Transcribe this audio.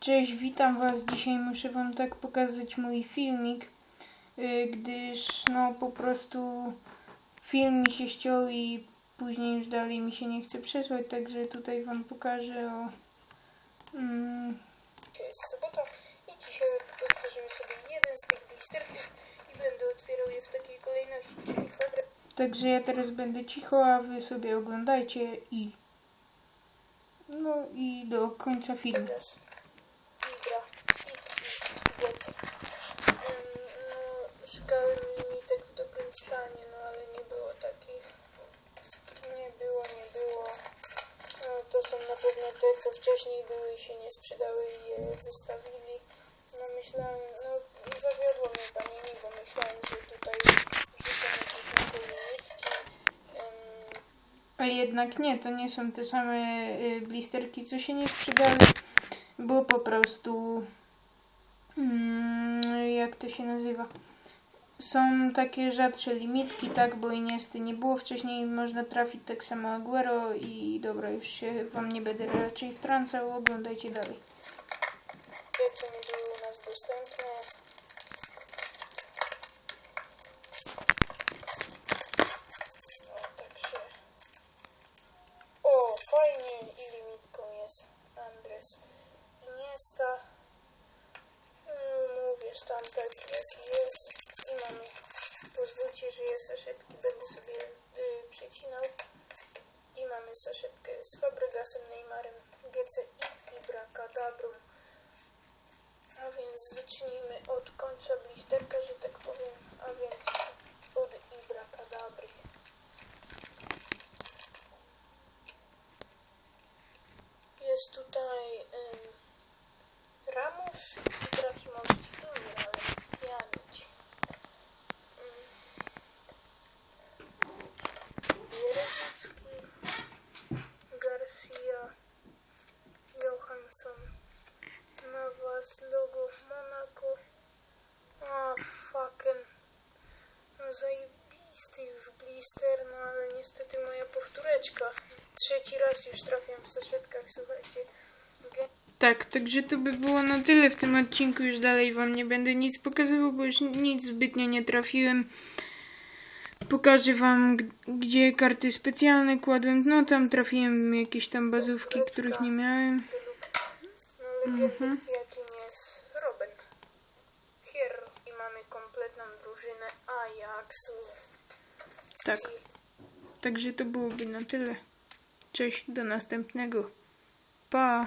Cześć, witam Was. Dzisiaj muszę Wam tak pokazać mój filmik, y, gdyż no po prostu film mi się ściął i później już dalej mi się nie chce przesłać, także tutaj Wam pokażę o... Mm, jest sobota i dzisiaj otworzymy sobie jeden z tych blisterków i będę otwierał je w takiej kolejności, czyli fabry. także ja teraz będę cicho, a Wy sobie oglądajcie i... No i do końca filmu. Teraz pewno te, co wcześniej były i się nie sprzedały i je wystawili. No myślałem, no zawiodło mnie pamięć, bo myślałem, że tutaj wrzucą jakieś limitki. Em, A jednak nie, to nie są te same y, blisterki, co się nie sprzedały, bo po prostu mm, jak to się nazywa? Są takie rzadsze limitki, tak, bo i niestety nie było wcześniej, można trafić tak samo Aguero i dobra, już się wam nie będę raczej wtrącał, oglądajcie dalej. te, co nie były u nas dostępne. O, fajnie i limitką jest Andres Iniesta. Mm, Mówię, stan taki jaki jest. I mamy, pozwólcie, że ja saszetki będę sobie y, przecinał. I mamy saszetkę z Fabregasem, Neymarem, GC i Ibra Kadabrą. A więc zacznijmy od końca blisterka, że tak powiem, a więc od Ibra Kadabry. Jest tutaj ym, Ramos, Ibrahimowicz i Miralem Navas, logo w Monaco. A, fucking. No zajebisty już blister, no ale niestety moja powtóreczka. Trzeci raz już trafiam w saszetkach, słuchajcie. Ge- Tak, także to by było na tyle w tym odcinku. Już dalej Wam nie będę nic pokazywał, bo już nic zbytnio nie trafiłem. Pokażę Wam, gdzie karty specjalne kładłem. No tam trafiłem jakieś tam bazówki, których nie miałem. Legendy jakim jest Robin. Hierro. I mamy kompletną drużynę Ajaxu. Tak, I także to byłoby na tyle. Cześć, do następnego. Pa!